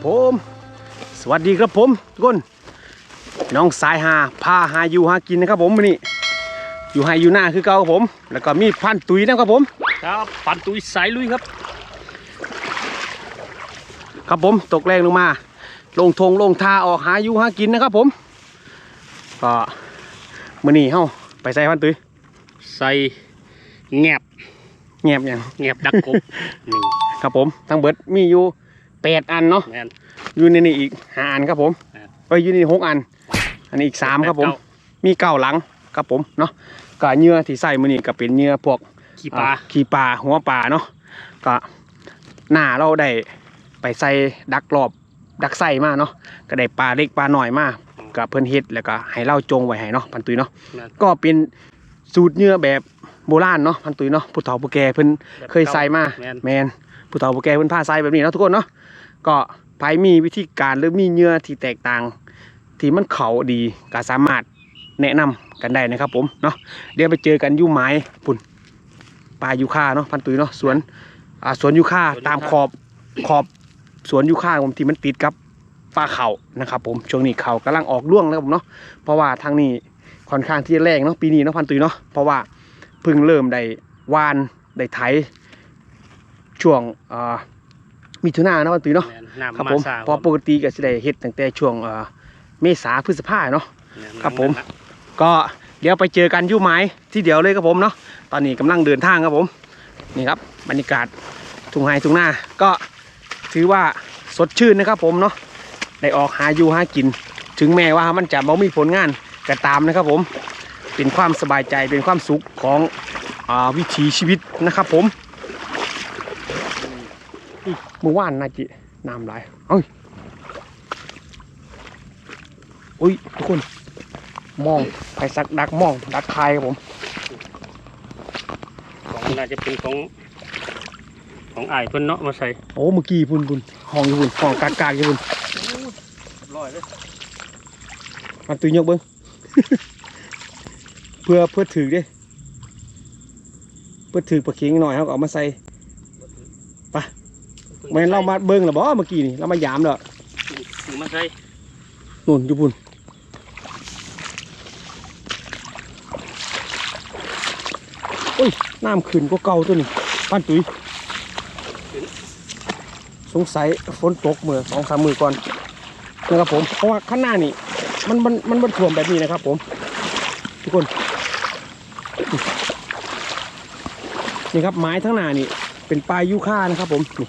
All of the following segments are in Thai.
ครับผม สวัสดีครับผมทุกคน น้องสายหาพาหาอยู่หากินนะครับผมมื้อนี่อยู่ให้อยู่หน้าคือเก่าครับผม แล้วก็มีพันตุยนะครับผม ครับปันตุยสายลุยครับ ครับผมตกแรงลงมา ลงทงลงทาออกหาอยู่หากินนะครับผมก็มื้อนี้เฮาไปใส่พันตุยใส่แงบแงบหยังแงบดักกบนี่ครับผมทั้งเบิดมีอยู่แปดอันเนาะแมน อยู่ในนี่อีกห้าอันครับผมครับเอ้ยอยู่ในนี่หกอัน อันนี้อีกสามครับผมแปดเก้มีเก้าหลังครับผมเนาะก็เหยื่อที่ใส่มือนี่ก็เป็นเหยื่อพวกขี้ปลาอ่ขี้ปลาหัวปลาเนาะก็หน้าเราได้ไปใส่ดักรอบดักใส่มาเนาะก็ได้ปลาเล็กปลาหน่อยมากับเพิ่นเฮ็ดแล้วก็ให้เราจงไว้ให้เนาะพันตุยเนาะแม่นก็เป็นสูตรเหยื่อแบบโบราณเนาะพันตุยเนาะผู้เฒ่าผู้แก่เพิ่นแบบเคยใส่มาแมนแมนผู้เฒ่าผู้แก่เพิ่นพาใส่แบบนี้เนาะทุกคนเนาะก็ ภายมีวิธีการหรือมีเหยื่อที่แตกต่าง ที่มันเขาดีก็สามารถแนะนำกันได้นะครับ ผมเนาะเดี๋ยวไปเจอกันยู่ไม้ปุ่นปลายูคาเนาะพันตุยเนาะสวนอ่าสวนยูคาตามขอบขอบสวนยูคาผมที่มันติดกับป่าเขานะครับผมช่วงนี้เขากำลังออกร่วงแล้วครับผมเนาะเพราะว่าทางนี้ค่อนข้างที่จะแรงเนาะปีนี้เนาะพันตุยเนาะเพราะว่าเพิ่งเริ่มได้วานได้ไถช่วงอ่า มิถุนายนเนาะพันตุยเนาะแมนน้ำครับมาผมซาเพอปกติก็จะได้เฮ็ดตั้งแต่ช่วงเอ่อเมษาพฤษภาเนาะแนครับผม ก็เดี๋ยวไปเจอกันอยู่ไม้ที่เดียวเลยครับผมเนาะตอนนี้กำลังเดินทางครับผมนี่ครับบรรยากาศทุ่งไฮทุ่งนาก็ถือว่าสดชื่นนะครับผมเนาะได้ออกหาอยู่หากิน ถึงแม้ว่ามันจะไม่มีผลงานก็ตามนะครับผมเป็นความสบายใจเป็นความสุขของอาวิถีชีวิตนะครับผมอุ๊ยเมื่อวานนาจิน้ำไหลายเอ้ยอุ้ยทุกคน มองไปสักดักมอง ดักคายครับผมของน่าจะเป็นของของอ้ายเพิ่นเนาะมาใส่โอ้เมื่อกี้พุ่นพุ่นห้องอยู่พุ่นห้องกากกากอยู่พุ่นร้อยเลยมันตุยยกเบิ้งเพื่อเพื่อถือเด้เพื่อถือปลาเค็งหน่อยเขาก็เอามาใส่ แม่นเรามาเบิ้งหรอบ่เมื่อกี้นี่เรามายามแล้วถือมาใส่นุ่นอยู่พุ่นโอ้ยน้ำขึ้นก็เก่าตัวนี้ป้านตุยสงสัยฝนตกเมื่อสองสามมือก่อนนะครับผมเพราะว่าข้างหน้านี่มันมันมันมันท่วมแบบนี้นะครับผมทุกคน นี่ครับไม้ทั้งหน้านี่เป็นปลายยูคานะครับผมนี่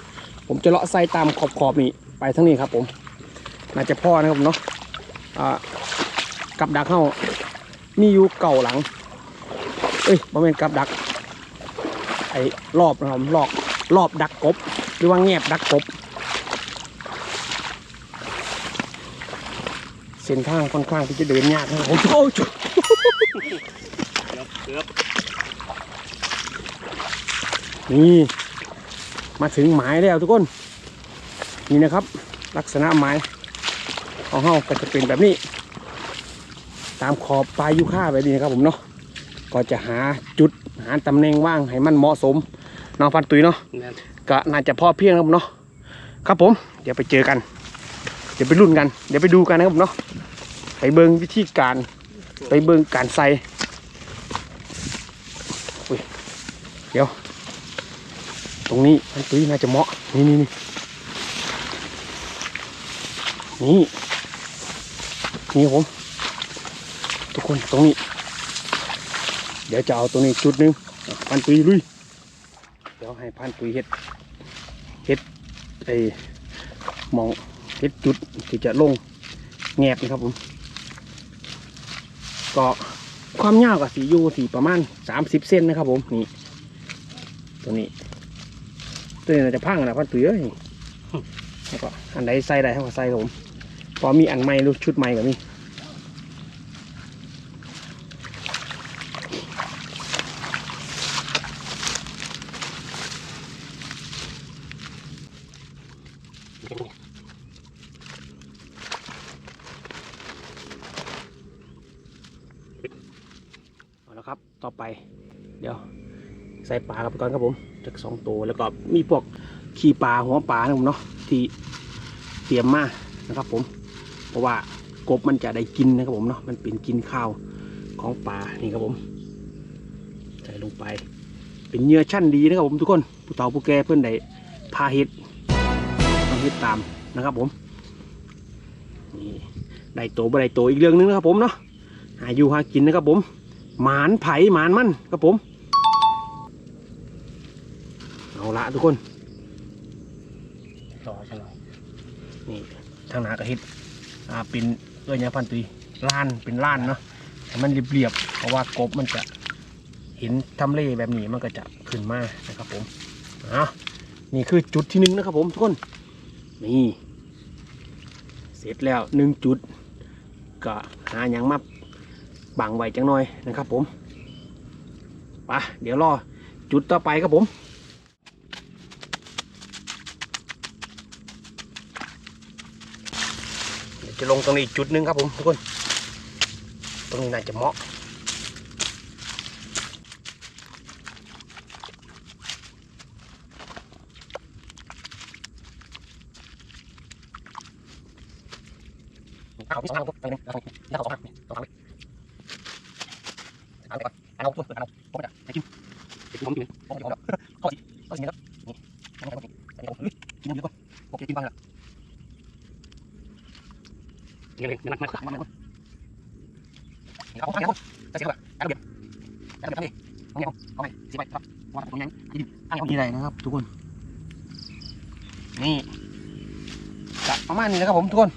ผมจะเลาะใส่ตามขอบขอบๆนี่ไปทั้งนี้ครับผม น่าจะพ่อนะครับผมเนาะอ่ากับดักเข้ามีอยู่เก่าหลัง เอ้ยบริเวณกับดัก ไอ้รอบนะครับผมรอบรอบดักกบ หรือว่าแงบดักกบ เส้นทางค่อนข้างที่จะเดินยากนะครับผมโอ้ยจุ๊เกือบเกือบนี่ มาถึงหมายแล้วทุกคน นี่นะครับ ลักษณะหมายของเฮาก็จะเป็นแบบนี้ ตามขอบปลายยูค่าแบบนี้นะครับผมเนาะก็จะหาจุดหาตำแหน่งว่างให้มันเหมาะสมเน้องพันตุยเนาะแมนก็น่าจะพอเพียงนะครับผมเนาะครับผม เดี๋ยวไปเจอกัน เดี๋ยวไปรุ่นกัน เดี๋ยวไปดูกันนะครับผมเนาะไปเบิงวิธีการไปเบิงการใส่อุ้ยเดี๋ยว ตรงนี้พันตุยน่าจะเหมาะ นี่นี่นี่นี่นี่ผม ทุกคนตรงนี้ เดี๋ยวจะเอาตรงนี้จุดหนึงอะพันตุยลุย เดี๋ยวให้พันตุยเฮ็ดเฮ็ดไอ้มองเฮ็ดจุดที่จะลงแงบนะครับผมก็ความยาวกับสียูสีประมาณสามสิบเซนนะครับผมนี่ตัวนี้ ตัวนี้น่าจะพังนะพันตุยเอ้ยแล้วก็อันใดใส่ได้ให้ก็ใส่ครับผมพอมีอันใหม่รือชุดใหม่กับมีเอาละครับ ต่อไป เดี๋ยว ใส่ปลากับก่อนครับผม จากสองตัวแล้วก็มีพวกขี้ปลาหัวปลานะผมเนาะที่เตรียมมานะครับ ผม เพราะว่ากบมันจะได้กินนะครับผมเนาะมันเป็นกินข้าวของปลานี่ครับผมใส่ลงไป เป็นเหยื่อชั้นดีนะครับผมทุกคนผู้เฒ่าผู้แก่เพื่อนได้พาเห็ดต้องเห็ดตามนะครับผมนี่ได้โตบ่ได้โตอีกเรื่องหนึงนะครับผมเนาะหาอยู่หากินนะครับผม หมานไผ่หมานมันครับผม ทุกคนต่อฉันหน่อยนี่ทางหนากระเฮ็ดอ่าเป็นเอ้ยเนี่ยพันตุยล้านเป็นล้านเนาะให้มันเรียบๆเพราะว่ากบมันจะเห็นทำเลแบบนี้มันก็จะขึ้นมานะครับผมอะนี่คือจุดที่หนึ่งนะครับผมทุกคนนี่เสร็จแล้วหนึ่งจุดก็หาอย่างมาบังไว้จังหน่อยนะครับผมไปะเดี๋ยวรอจุดต่อไปครับผม เดี๋ยว จะลงตรงนี้อีกจุดหนึงครับผมทุกคน ตรงนี้น่าจะเหมาะเอาพี่สองอันผ เลยนักมากเอามาเลยนี่เอาเอาเอาใส่เสียงแบบเอาเบียดเอาเบียดทำดิเอาเนี่ยเอาเอาไปเสียไปครับวางตรงนี้ยินตั้งเอาดีเลยนะครับ ทุกคน นี่จะประมาณนี้นะครับผมทุกคน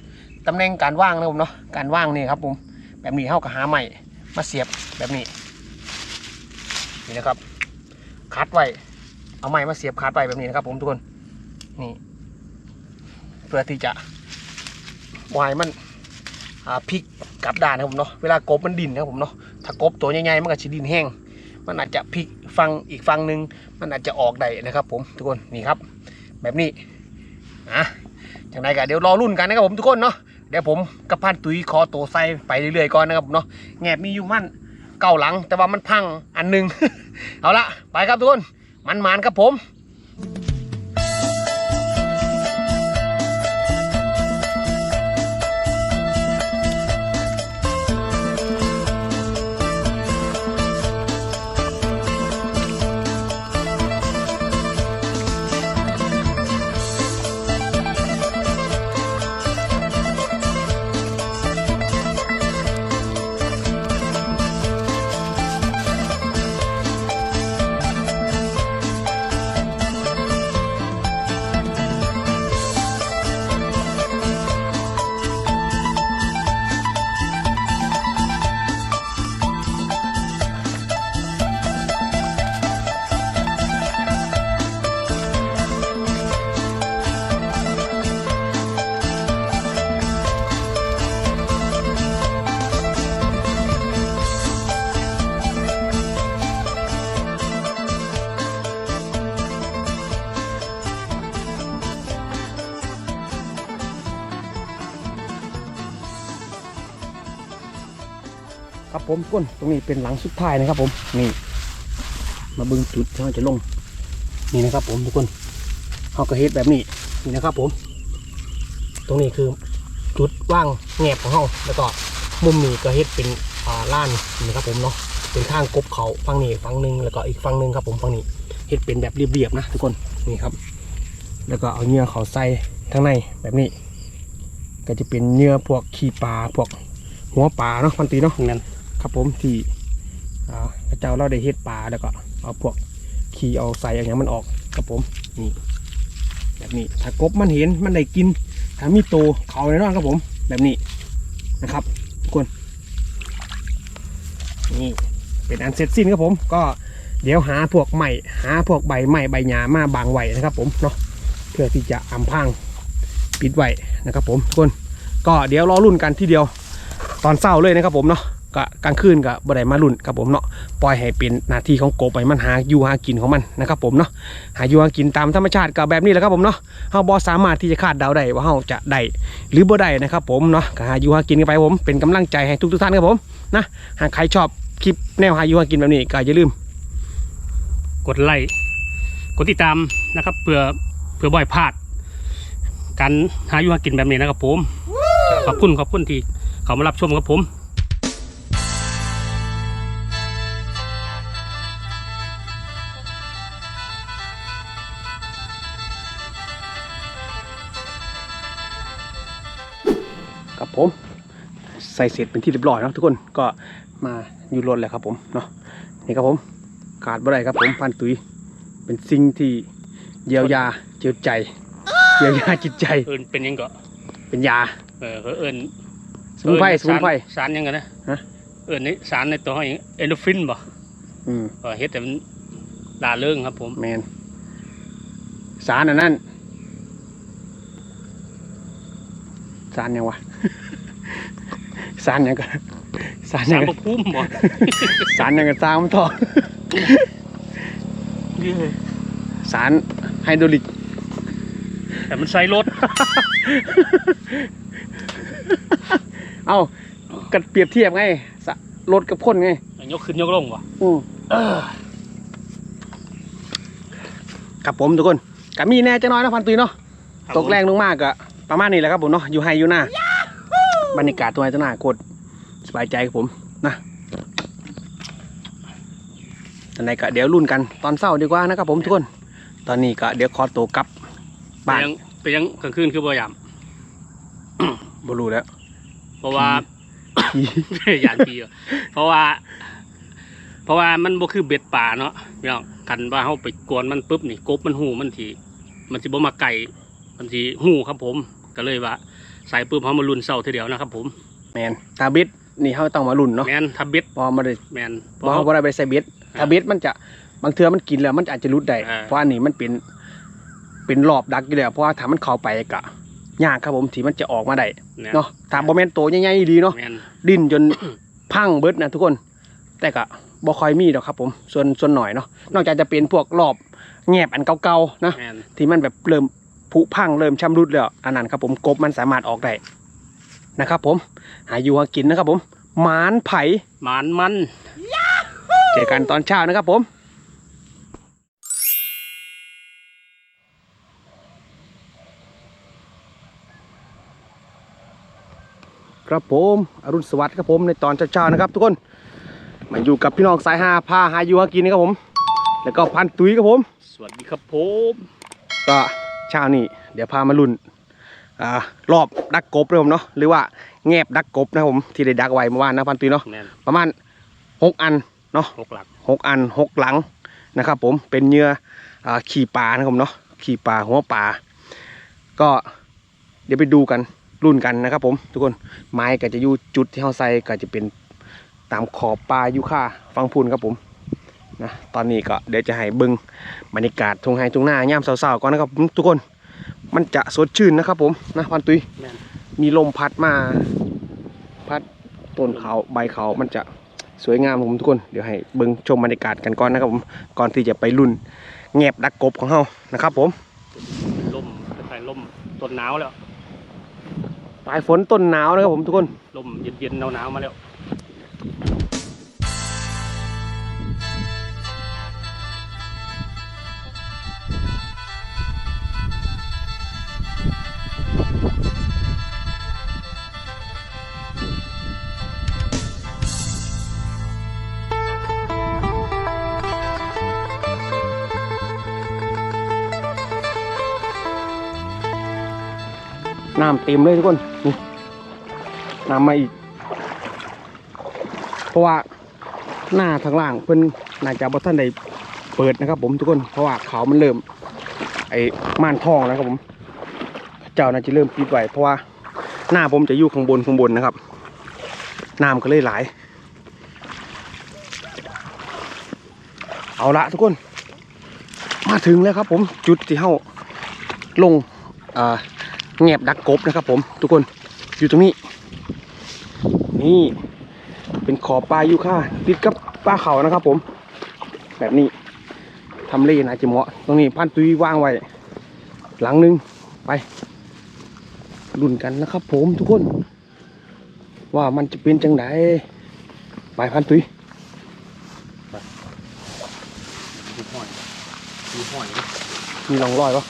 ตำแหน่งการว่างนะครับผมเนาะการว่างนี่ครับผมแบบนี้เข้ากับหาใหม่มาเสียบแบบนี้นี่นะครับคัดไว้เอาไม้มาเสียบคัดไว้แบบนี้นะครับ ผมทุกคนนี่เพื่อที่จะวายมัน พลิกกลับด้านนะครับผมเนาะเวลากบมันดินนะครับผมเนาะถ้ากบตัวใหญ่ๆมันก็จะดินแห้ง มันอาจจะพลิกฟังอีกฟังหนึ่งมันอาจจะออกได้นะครับผมทุกคนนี่ครับ แบบนี้อะอย่างไรก็เดี๋ยวรอรุ่นกันนะครับผมทุกคนเนาะเดี๋ยวผมกับพันตุยขอโตวไซไปเรื่อยๆก่อนนะครับผมเนาะแงบมีอยู่มั่นเก่าหลัง แต่ว่ามันพังอันหนึงเอาละไปครับทุกคนมันมานๆครับผม ผมทุกคนตรงนี้เป็นหลังสุดท้ายนะครับ ผมนี่มาบึงจุดที่เราจะลงนี่นะครับ ผมทุกคนเขาก็เฮ็ดแบบนี้นี่นะครับ ผม ตรงนี้คือจุดว่างแงบของเขาแล้วก็มุมนี้ก็เฮ็ดเป็นล้านนี่นะครับผมเนาะเป็นข้างกบเขาฝั่งนี้ฝั่งหนึ่งแล้วก็อีกฝั่งหนึ่งครับผมฝั่งนี้เฮ็ดเป็นแบบเรียบๆนะทุกคนนี่ครับ แล้วก็เอาเนื้อเขาใส่ทั้งในแบบนี้ ก็จะเป็นเนื้อพวกขี้ปลาพวกหัวปลาเนาะพันตีเนาะนั้น ครับผมที่พระเจ้าเราได้เฮ็ดปลาแล้วก็เอาพวกขี้เอาใส่อะไรอย่างมันออกครับผมนี่แบบนี้ถ้ากบมันเห็นมันได้กินถ้ามีโตเขาแน่นอนครับผม แบบนี้นะครับทุกคนนี่เป็นอันเสร็จสิ้นครับผม ก็เดี๋ยวหาพวกใหม่หาพวกใบใหม่ใบหญ้ามาบางไว้นะครับ ผมเนาะเพื่อที่จะอำพรางปิดไว้นะครับ ผมทุกคนก็เดี๋ยวรอรุ่นกันทีเดียวตอนเศร้าเลยนะครับผมเนาะ ก็กลางคืนก็บ่ได้มาลุ่นครับผมเนาะปล่อยให้เป็นหน้าที่ของกบไปมันหาอยู่หากินของมันนะครับผมเนาะหาอยู่หากินตามธรรมชาติก็แบบนี้แหละครับผมเนาะเฮาบ่สามารถที่จะคาดเดาได้ว่าเฮาจะได้หรือบ่ได้นะครับผมเนาะก็หาอยู่หากินกันไปผมเป็นกำลังใจให้ทุกๆท่านครับผมนะหากใครชอบคลิปแนวหาอยู่หากินแบบนี้ก็อย่าลืม กดไลค์กดติดตามนะครับเพื่อเพื่อบ่อยพลาดการหาอยู่หากินแบบนี้นะครับผมขอบคุณขอบคุณที่เขามารับชมครับผม ผมใส่เสร็จเป็นที่เรียบร้อยเนาะทุกคนก็มาอยู่รถแล้วครับผมเนาะนี่ครับผมขาดบ่ได้ครับผมพันตุยเป็นสิ่งที่เยียวยาเจียวใจเยียวยาจิตใจเอินเป็นยังก็เป็นยาเออเขาเอินสมุนไพรเอิ้สมุนไพรสารยังไงนะฮะเอินนี่สารในตัวเขาเองเอนโดรฟินบ่อืมก็เฮ็ดแต่มันลาเริงครับผมแมนสารอันนั้น สารยังวะสารยังกันสารสายังรกับนพุ่มบ่สารยังกันสารมันทองสารไฮโดรลิกแต่มันใส่รถเอ้ากัเปรียบเทียบไงสะรถกับคนไงยกขึ้นยกลงบ่อืมครับผมทุกคนก็มีแน่จะน้อยนะพันตุยเนาะ ตกแรงลงมากอะ ประมาณนี้แหละครับผมเนาะอยู่ไฮอยู่หน้าบรรยากาศตัวไฮตัวหน้าโคตรสบายใจครับผมนะตอนไหนก็เดี๋ยวรุ่นกันตอนเช้าดีกว่านะครับผมทุกคน ตอนนี้ก็เดี๋ยวขอตัวกลับไปบ้านยังไปยังกลางคืนคือบ่ยามบรูแล้ว เพราะว่ายานปีอะเพราะว่า เพราะว่ามันบ่คือเบ็ดป่าเนาะพี่น้องคันว่าเฮาไปกวนมันปุ๊บนี่กบมันหูมันสิมันสิบ่มาไก่ มันสิหูครับผมก็เลยว่าใส่ปุ๊บเฮามาลุ้นเศร้าทีเดียวนะครับผมแมนตาบิดนี่เขาต้องมารุ่นเนาะแม่นถ้าเบ็ดพอมาได้แม่นเพพอราะเขาเฮาบ่ได้ไปใส่เบ็ดถ้าเบ็ดมันจะบางเทือมันกินแล้วมันอาจจะรุดได้อ่าเพราะอันนี้มันเป็นเป็นรอบดักอยู่แล้วเพราะว่าถ้ามันเข้าไปกะยากครับผมที่มันจะออกมาได้แม่นเนาะถ้าบ่แม่นโตใหญ่ๆดีเนาะแม่นดิ้นจน พังเบิดนะทุกคน แต่ก็บ่ค่อยมีดอกครับผมส่วนส่วนหน่อยเนาะนอกจากจะเป็นพวกรอบแงบอันเก่าๆนะ แม่นที่มันแบบเริ่ม ผุพังเริ่มชำรุดแล้วอันนั้นครับผมกบมันสามารถออกได้นะครับ ผม หาอยู่หากินนะครับ ผมหมานไผ่หมานมันเจอกันตอนเช้านะครับผมครับผมอรุณสวัสดิ์ครับผมในตอนเช้าๆนะครับ ทุกคนมาอยู่กับพี่น้องสายหาพาหาอยู่หากินนะครับผม แล้วก็พันตุ้ยครับผม สวัสดีครับผมก็ เช้านี้เดี๋ยวพามาลุ่นอ่ารอบดักกบเลยผมเนาะหรือว่าแงบดักกบนะครับผมที่ได้ดักไว้เมื่อวานนะพันตุ้ยเนาะแม่นประมาณหกอันเนาะหกหลักหกอันหกหลังนะครับ ผมเป็นเหยื่ออ่าขี่ปลานะครับผมเนาะขี่ปลาหัวปลาก็เดี๋ยวไปดูกันรุ่นกันนะครับ ผมทุกคนไม้ก็จะอยู่จุดที่เขาใส่ก็จะเป็นตามขอบปลายูค่าฟังพูนครับผม นะตอนนี้ก็เดี๋ยวจะให้เบึงบรรยากาศทุ่งไร่ทุ่งนาย่ามเสาๆก่อนนะครับผมทุกคนมันจะสดชื่นนะครับผมนะพันตุยแม่นมีลมพัดมา พัดต้นเขาใบเขามันจะสวยงามครับผมทุกคน เดี๋ยวให้เบิ่งชมบรรยากาศกันก่อนนะครับผมก่อนที่จะไปรุ่นแงบดักกบของเฮานะครับ ผมลมคล้ายๆลมต้นหนาวแล้วปลายฝนต้นหนาวนะครับผมทุกคนลมเย็นๆหนาวๆมาแล้ว น้ำเต็มเลยทุกคนนี่น้ำมาอีก เพราะว่าหน้าทางล่างเพิ่นน่าจะบ่ท่านไดเปิดนะครับ ผมทุกคนเพราะว่าเขามันเริ่ม ไอ้ม่านทองนะครับผม เจ้าน่าจะเริ่มปิดไว้เพราะว่าหน้าผมจะอยู่ข้างบนข้างบนนะครับน้ำก็เลยหลายเอาละทุกคน มาถึงแล้วครับผมจุดที่เฮาลงอ่า แงบดักกบนะครับ ผมทุกคนอยู่ตรงนี้ นี่ เป็นขอบปลายูค่าติดกับปลาเขานะครับ ผม แบบนี้ทำเลนะจิเหมาะตรงนี้พันตุยว่างไว้ หลังหนึงไปรุ่นกันนะครับ ผมทุกคน ว่ามันจะเป็นจังไดไปพันตุยมีห้อยมีห้อยมีรองรอยปะ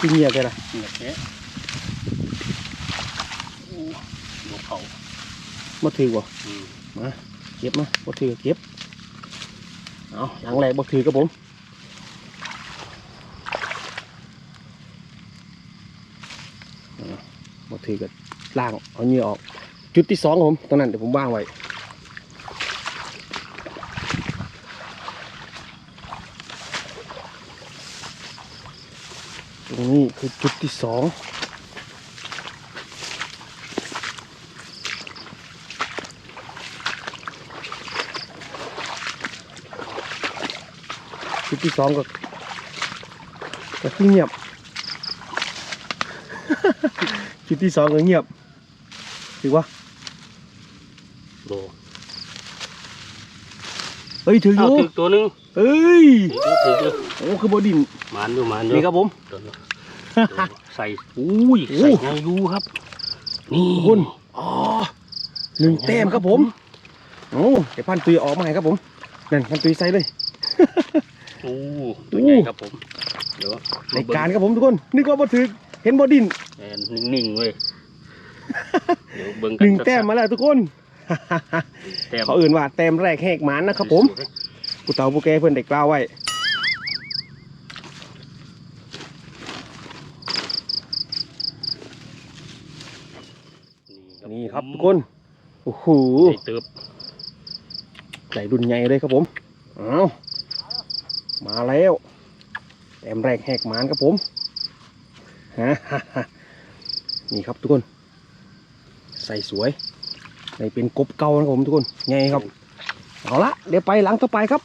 กินเงียบเลยล่ะเงียบแท้บ่เขาบ่ถือบ่อืมเก็บมาบ่ถือก็เก็บเอาหลังแรกบ่ถือกับผมเอาบ่ถือก็ล่างเอาเหงื่อออกจุดที่สองครับผมตรงนั้นเดี๋ยวผมวางไว้ ตรง นี้คือจุดที่สองจุดที่สองก็ก็คือเงียบ จุดที่สองก็เงียบถือว่าโบเฮ้ยถืออเอายู่ถึกตัวหนึงเฮ้ยถึกอยู่ถึกอยู่โอ้คือบดินหมานอยู่หมานอยู่นี่ครับผมตัวนี้ตัว ใส่อุ้ยโอ้ใส่ยังอยู่ครับ นี่คุณอ๋อหนึ่งแต้มครับผมโอ้เดี๋ยวพันตุยออกมาให้ครับผมนั่นพันตุยใส่เลยโอ้ตัวใหญ่ครับผมเดี๋ยวในการครับผมทุกคนนึกว่าบ่ถือเห็นบดินแอนนิ่งๆเว้ยเดี๋ยวเบิ่งกัหนึ่งแต้มมาแล้วทุกคนแต้มเขาอื่นว่าแต้มแรกแหกหมานนะครับผมผู้เฒ่าผู้แก่เพื่อนเด็กกล่าวไว้ นี่ ครับทุกคนโอ้โหใหญ่เติบใหญ่รุ่นใหญ่เลยครับผมเอามาแล้วแต้มแรกแหกหมานครับผมฮะนี่ครับทุกคน ใส่สวยในเป็นกบเก่านะครับผมทุกคนไงครับ เอาละเดี๋ยวไปหลังต่อไปครับ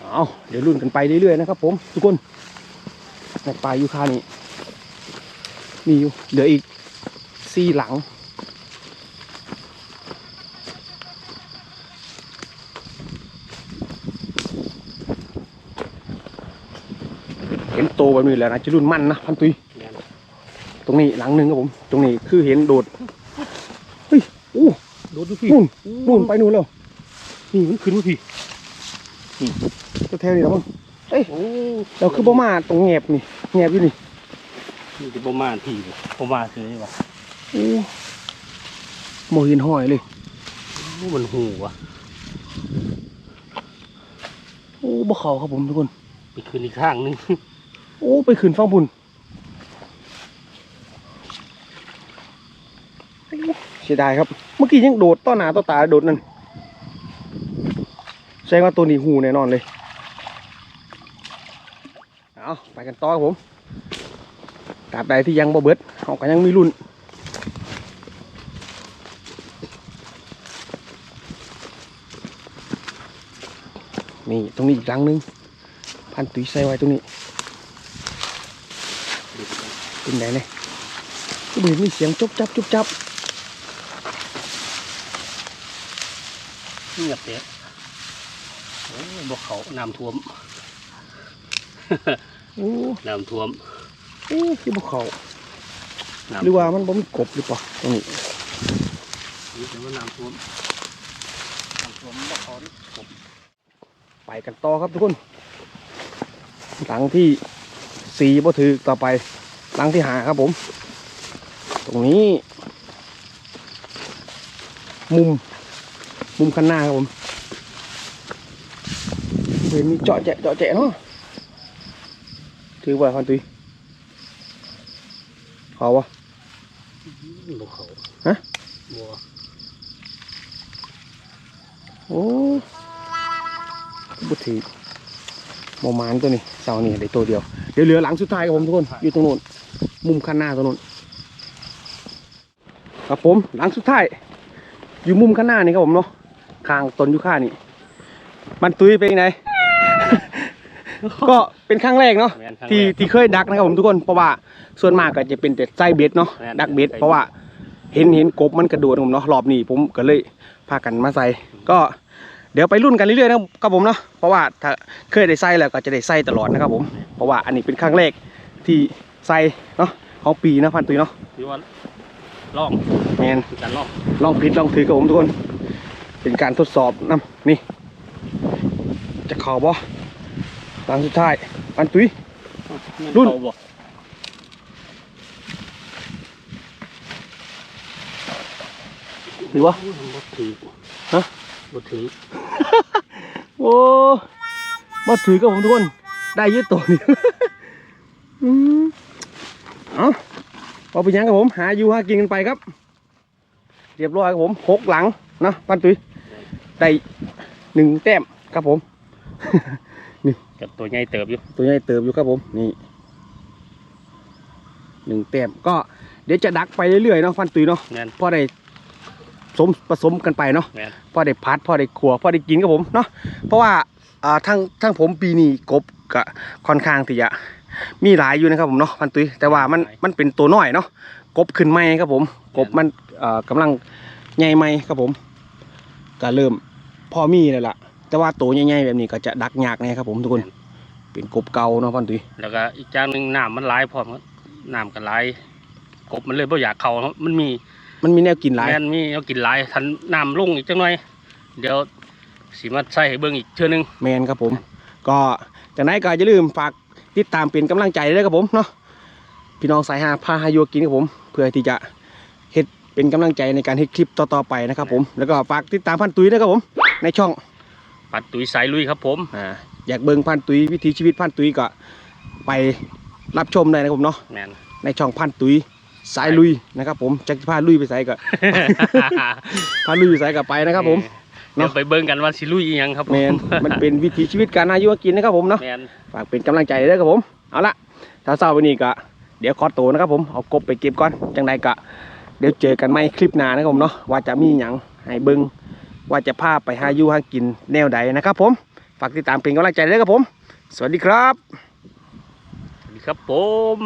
เอาเดี๋ยวรุ่นกันไปเรื่อยๆนะครับผมทุกคนในปลายยูคานี่ มีอยู่เหลืออีกสี่หลัง เห็นโตแบบนี้แล้วนะจะรุ่นมั่นนะพันตุยแม่นตรงนี้หลังหนึ่งครับผม ตรงนี้คือเห็นโดด เฮ้ยอู้โดดดูพี่นู่นนู่นไปนู่นแล้ว นี่มันขึ้นมาพี่นี่ตัวแถวนี้แล้วมั้งโอ้เราคือบ่มาตรงแงบนี่แงบอยู่นี่ นี่จะประมาณพี่ประมาณคือนี่วะโอ้โมเห็นห้อยเลยโอ้มันหูวะโอ้บ่เขาครับผมทุกคน ไปคืนอีกข้างหนึง โอ้ไปขึ้นฟังบุญเสียดายครับ เมื่อกี้ยังโดดต้อหนาต่อตาโดดนั่นแสดงว่าตัวนี้หูแน่นอนเลย เอาไปกันต่อครับผม ตราบใดที่ยังบ่เบิดเขาก็ยังมีรุ่นนี่ตรงนี้อีกหลังหนึง พันตุ้ยใส่ไว้ตรงนี้เป็นไงเนี่ยก็เห็นมีเสียงจุบจับจุบจับเงียบเตะโอ้บ่เขาน้ำท่วมโอ้น้ำท่วมเอ๊ะคือพวกเขาน้ำหรือว่ามันบ่มีกบหรือเปล่าตรงนี้นี่แต่ว่าน้ำท่วมน้ำท่วมบ่เขานี่ผมไปกันต่อครับทุกคนหลังที่สี่บ่ถือต่อไปหลังที่หาครับผม ตรงนี้ มุม มุมข้างหน้าครับผมเห็นมีเจาะแจะเจาะแจะเนาะถือว่าคันตุย เขาวะบ่เขาฮะบ่โอ้บุตรีโมมานตัวนี้เสานี่ได้ตัวเดียว เดี๋ยวเหลือหลังสุดท้ายครับผมทุกคน อยู่ตรงโน้น มุมข้างหน้าตรงโน้น ครับผม หลังสุดท้าย อยู่มุมข้างหน้านี่ครับผมเนาะข้างต้นยูคานี่ มันตุยเป็นไงก็เป็นครั้งแรกเนาะแม่นครั้งที่แรกที่เคยดักนะครับผมทุกคน เพราะว่า ส่วนมากก็จะเป็นแต่ไส้เบ็ดเนาะแม่นดักเบ็ดไส้เบ็ดเพราะว่าเห็นเห็นกบมันกระโดดครับผมเนาะรอบนี้ผมก็เลยพากันมาใส่ก็เดี๋ยวไปรุ่นกันเรื่อยๆนะครับผมเนาะเพราะว่าถ้าเคยได้ใส่แล้วก็จะได้ใส่ตลอดนะครับผมเพราะว่าอันนี้เป็นครั้งแรกที่ใส่เนาะของปีนะพันตุยเนาะที่ว่าลองแมนคือการลองลองผิดลองถือกับผมทุกคน เป็นการทดสอบนะนี่ จะเข่าบ่หลังสุดท้ายปันตุ้ยรุ่น เอาบ่หรือวะบ่ถือฮะบ่ถือโอ้มาถือกับผมทุกคน ได้เยอะตัวนี่อืมเอาเอาไปยังกับผม หาอยู่หากินกันไปครับ เรียบร้อยครับผมหกหลังเนาะปันตุ้ยได้หนึ่งแต้มครับผมกับตัวใหญ่เติบอยู่ ตัวใหญ่เติบอยู่ครับผม นี่หนึ่งแต้มก็เดี๋ยวจะดักไปเรื่อยๆเนาะฟันตุยเนาะแม่นพอได้ สมผสมกันไปเนาะแม่นพอได้พัดพอได้ขัวพอได้กินครับผมเนาะเพราะว่าอ่าทั้งทั้งผมปีนี้กบก็ค่อนข้างที่จะมีหลายอยู่นะครับผมเนาะฟันตุยแต่ว่ามันมันเป็นตัวน้อยเนาะกบขึ้นใหม่ครับผม กบมันเอ่อกำลังใหญ่ใหม่ครับผมก็เริ่มพอมีแล้วล่ะ แต่ว่าตัวใหญ่ๆแบบนี้ก็จะดักยากแน่ครับผมทุกคนเป็นกบเก่าเนาะพันตุยแล้วก็อีกอย่างหนึงน้ำมันหลายพร้อมครับน้ำก็หลายกบมันเลยบ่อยากเข้าเนาะมันมี มันมีแนวกินหลายแม่นมีเอากินหลายทันน้ำลงอีกจังหน่อย เดี๋ยวสิมาใส่ให้เบิ่งอีกเทื่อนึงแมนครับผม ก็จากนั้นก็อย่าลืมฝากติดตามเป็นกำลังใจด้วยครับผมเนาะพี่น้องสายหาพาหาโยกินครับผม เพื่อที่จะเฮ็ดเป็นกำลังใจในการเฮ็ดคลิปต่อๆไปนะครับผมแล้วก็ฝากติดตามพันตุ้ยด้วยครับผม ในช่องปัดตุ้ยสายลุยครับผมอ่าอยากเบิ่งพันตุ้ยวิถีชีวิตพันตุ้ยก็ไปรับชมได้นะครับผมเนาะแม่นในช่องพันตุ้ย สายลุยนะครับ ผมจักรพาลุยไปใส่ก็พาลุยไปใส่ก็ไปนะครับ ผม เดี๋ยวไปเบิ่งกันว่าสิลุยอีหยังครับผแมนมันเป็นวิถีชีวิตการหาอยู่หากินนะครับผมเนาะแม่นฝากเป็นกำลังใจด้วยครับผม เอาละถ้าเศร้าวันนี้ก็เดี๋ยวขอตัวนะครับผมเอากบไปเก็บก่อนจังใดก็เดี๋ยวเจอกันใหม่คลิปหน้านะครับผมเนาะว่าจะมีหยังให้เบิงว่าจะพาไปหาอยู่หากินแนวใดนะครับ ผมฝากติดตามเป็นกำลังใจด้วยครับผม สวัสดีครับ สวัสดีครับผม